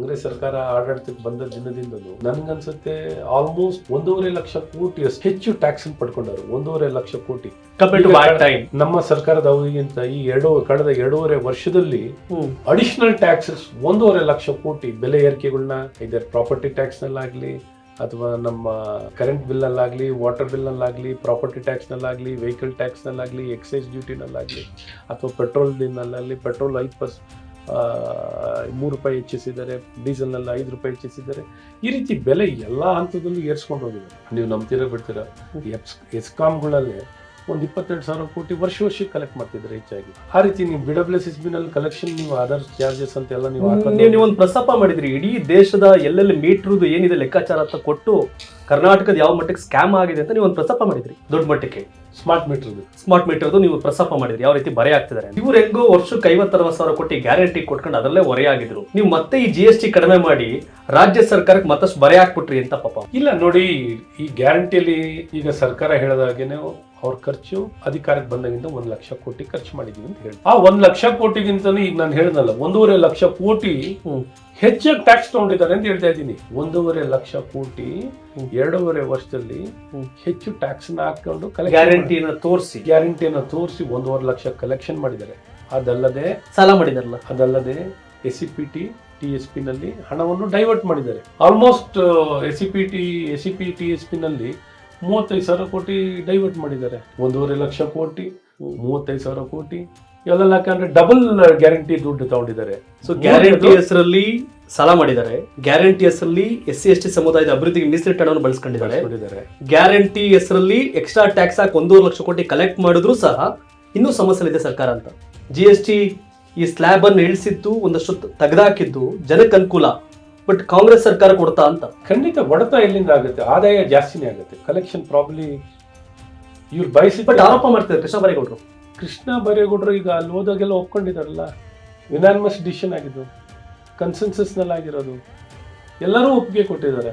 ಕಾಂಗ್ರೆಸ್ ಸರ್ಕಾರ ಆಡಳಿತಕ್ಕೆ ಬಂದ ದಿನದಿಂದಲೂ ನನ್ಗನ್ಸುತ್ತೆ ಆಲ್ಮೋಸ್ಟ್ ಒಂದೂವರೆ ಲಕ್ಷ ಕೋಟಿ ಹೆಚ್ಚು ಟ್ಯಾಕ್ಸ್ ಪಡ್ಕೊಂಡರು ಒಂದೂವರೆ ಲಕ್ಷ ಕೋಟಿ. ನಮ್ಮ ಸರ್ಕಾರದ ಅವಧಿಗಿಂತ ಈ ಎರಡು ಕಳೆದ ಎರಡೂವರೆ ವರ್ಷದಲ್ಲಿ ಅಡಿಷನಲ್ ಟ್ಯಾಕ್ಸಸ್ ಒಂದೂವರೆ ಲಕ್ಷ ಕೋಟಿ ಬೆಲೆ ಏರಿಕೆಗಳನ್ನ ಇದರ ಪ್ರಾಪರ್ಟಿ ಟ್ಯಾಕ್ಸ್ ನಲ್ಲಾಗ್ಲಿ ಅಥವಾ ನಮ್ಮ ಕರೆಂಟ್ ಬಿಲ್ ನಲ್ಲಾಗ್ಲಿ ವಾಟರ್ ಬಿಲ್ ನಲ್ಲಾಗ್ಲಿ ಪ್ರಾಪರ್ಟಿ ಟ್ಯಾಕ್ಸ್ ನಲ್ಲಾಗ್ಲಿ ವೆಹಿಕಲ್ ಟ್ಯಾಕ್ಸ್ ನಲ್ಲಾಗ್ಲಿ ಎಕ್ಸೈಸ್ ಡ್ಯೂಟಿ ನಲ್ಲಾಗ್ಲಿ ಅಥವಾ ಪೆಟ್ರೋಲ್ ಪೆಟ್ರೋಲ್ ಐದು ಮೂರು ರೂಪಾಯಿ ಹೆಚ್ಚಿಸಿದ್ದಾರೆ ಡೀಸೆಲ್ನಲ್ಲಿ ಐದು ರೂಪಾಯಿ ಹೆಚ್ಚಿಸಿದ್ದಾರೆ ಈ ರೀತಿ ಬೆಲೆ ಎಲ್ಲ ಹಂತದಲ್ಲೂ ಏರ್ಸ್ಕೊಂಡು ಹೋಗಿದೆ. ನೀವು ನಂಬ್ತೀರಾ ಬಿಡ್ತೀರಾ? ಎಪ್ಸ್ ಎಸ್ಕಾಮ್ಗಳಲ್ಲಿ ಒಂದು ಇಪ್ಪತ್ತೆರಡು ಸಾವಿರ ಕೋಟಿ ವರ್ಷ ವರ್ಷಕ್ಕೆ ಕಲೆಕ್ಟ್ ಮಾಡ್ತಿದ್ರೆ ಹೆಚ್ಚಾಗಿ. ಆ ರೀತಿ ನೀವು B W S S B ನಲ್ಲಿ ಕಲೆಕ್ಷನ್ ನೀವು ಅದರ್ ಚಾರ್ಜಸ್ ಅಂತ ಎಲ್ಲ ನೀವು ನೀವು ಒಂದು ಪ್ರಸ್ತಾಪ ಮಾಡಿದ್ರಿ ಇಡೀ ದೇಶದ ಎಲ್ಲೆಲ್ಲಿ ಮೀಟ್ರದು ಏನಿದೆ ಲೆಕ್ಕಾಚಾರ ಅಂತ ಕೊಟ್ಟು ಕರ್ನಾಟಕದ ಯಾವ ಮಟ್ಟಕ್ಕೆ ಸ್ಕ್ಯಾಮ್ ಆಗಿದೆ ಅಂತ ನೀವು ಒಂದು ಪ್ರಸ್ತಾಪ ಮಾಡಿದ್ರಿ ದೊಡ್ಡ ಮಟ್ಟಕ್ಕೆ. ಸ್ಮಾರ್ಟ್ ಮೀಟರ್ದು ಸ್ಮಾರ್ಟ್ ಮೀಟರ್ದು ನೀವು ಪ್ರಸ್ತಾಪ ಮಾಡಿದ್ರಿ ಯಾವ ರೀತಿ ಬರೆ ಆಗ್ತಿದ್ದಾರೆ ಇವ್ರು ಹೆಂಗೋ ವರ್ಷಕ್ಕೆ ಐವತ್ತರವತ್ತು ಸಾವಿರ ಕೋಟಿ ಗ್ಯಾರಂಟಿ ಕೊಟ್ಕೊಂಡು ಅದರಲ್ಲೇ ಹೊರೆ ಆಗಿದ್ರು. ನೀವು ಮತ್ತೆ ಈ ಜಿ ಎಸ್ ಟಿ ಕಡಿಮೆ ಮಾಡಿ ರಾಜ್ಯ ಸರ್ಕಾರಕ್ಕೆ ಮತ್ತಷ್ಟು ಬರೆ ಹಾಕ್ಬಿಟ್ರಿ ಅಂತ ಪಾಪ. ಇಲ್ಲ ನೋಡಿ ಈ ಗ್ಯಾರಂಟಿಯಲ್ಲಿ ಈಗ ಸರ್ಕಾರ ಹೇಳಿದಾಗೇನೆ ಅವ್ರ ಖರ್ಚು ಅಧಿಕಾರಕ್ಕೆ ಬಂದಾಗಿಂದ ಒಂದು ಲಕ್ಷ ಕೋಟಿ ಖರ್ಚು ಮಾಡಿದೀವಿ ಅಂತ ಹೇಳಿ ಆ ಒಂದು ಲಕ್ಷ ಕೋಟಿಗಿಂತಲೂ ಈಗ ನಾನು ಹೇಳ್ದಲ್ಲ ಒಂದೂವರೆ ಲಕ್ಷ ಕೋಟಿ ಹೆಚ್ಚು ಹೆಚ್ಚಾಗಿ ಟ್ಯಾಕ್ಸ್ ತಗೊಂಡಿದ್ದಾರೆ ಅಂತ ಹೇಳ್ತಾ ಇದ್ದೀನಿ. ಒಂದೂವರೆ ಲಕ್ಷ ಕೋಟಿ. ಎರಡೂವರೆ ವರ್ಷದಲ್ಲಿ ಹೆಚ್ಚು ಟ್ಯಾಕ್ಸ್ನ ಹಾಕೊಂಡು ಗ್ಯಾರಂಟಿನ ತೋರಿಸಿ. ಗ್ಯಾರಂಟಿನ ತೋರಿಸಿ ಒಂದೂವರೆ ಲಕ್ಷ ಕಲೆಕ್ಷನ್ ಮಾಡಿದ್ದಾರೆ. ಅದಲ್ಲದೆ ಸಾಲ ಮಾಡಿದಾರಲ್ಲ? ಅದಲ್ಲದೆ S C P T T S P ನಲ್ಲಿ ಹಣವನ್ನು ಡೈವರ್ಟ್ ಮಾಡಿದ್ದಾರೆ. Almost S C P T S C P T S P ನಲ್ಲಿ ಮೂವತ್ತೈದು ಸಾವಿರ ಕೋಟಿ ಡೈವರ್ಟ್ ಮಾಡಿದ್ದಾರೆ. ಒಂದೂವರೆ ಲಕ್ಷ ಕೋಟಿ ಮೂವತ್ತೈದು ಸಾವಿರ ಕೋಟಿ. ಇವೆಲ್ಲ ಯಾಕಂದ್ರೆ ಡಬಲ್ ಗ್ಯಾರಂಟಿ ದುಡ್ಡು ತಗೊಂಡಿದ್ದಾರೆ. ಸೊ ಗ್ಯಾರಂಟಿ ಹೆಸರಲ್ಲಿ ಸಾಲ ಮಾಡಿದ್ದಾರೆ. ಗ್ಯಾರಂಟಿ ಹೆಸರಲ್ಲಿ ಎಸ್ ಸಿ ಎಸ್ ಟಿ ಸಮುದಾಯದ ಅಭಿವೃದ್ಧಿಗೆ ಮೀಸಲಿಟ್ಟ ಹಣವನ್ನು ಬಳಸ್ಕೊಂಡಿದ್ದಾರೆ. ಗ್ಯಾರಂಟಿ ಹೆಸರಲ್ಲಿ ಎಕ್ಸ್ಟ್ರಾ ಟ್ಯಾಕ್ಸ್ ಹಾಕಿ ಒಂದೂವರೆ ಲಕ್ಷ ಕೋಟಿ ಕಲೆಕ್ಟ್ ಮಾಡಿದ್ರು ಸಹ ಇನ್ನೂ ಸಮಸ್ಯೆ ಸರ್ಕಾರ ಅಂತ. ಜಿ ಎಸ್ ಟಿ ಈ ಸ್ಲ್ಯಾಬ್ ಅನ್ನು ಇಳಿಸಿದ್ದು ಒಂದಷ್ಟು ತೆಗೆದಾಕಿದ್ದು ಜನಕ್ಕೆ ಅನುಕೂಲ ಬಟ್ ಕಾಂಗ್ರೆಸ್ ಸರ್ಕಾರ ಕೊಡ್ತಾ ಅಂತ. ಖಂಡಿತ ಹೊಡೆತ ಎಲ್ಲಿಂದ ಆಗುತ್ತೆ? ಆದಾಯ ಜಾಸ್ತಿನೇ ಆಗುತ್ತೆ. ಕಲೆಕ್ಷನ್ ಪ್ರಾಬ್ಲಿ ಇವ್ರು ಬಯಸಿ ಬಟ್ ಆರೋಪ ಮಾಡ್ತಾರೆ ಕೃಷ್ಣ ಬರೇಗೌಡರು. ಕೃಷ್ಣ ಬರೇಗೌಡರು ಈಗ ಅಲ್ಲಿ ಹೋದಾಗೆಲ್ಲ ಒಪ್ಕೊಂಡಿದಾರಲ್ಲ ವಿನಾನ್ಮಸ್ ಡಿಸಿಷನ್ ಆಗಿದ್ದು. ಕನ್ಸೆನ್ಸಸ್ನಲ್ಲಿ ಆಗಿರೋದು ಎಲ್ಲರೂ ಒಪ್ಪಿಗೆ ಕೊಟ್ಟಿದ್ದಾರೆ.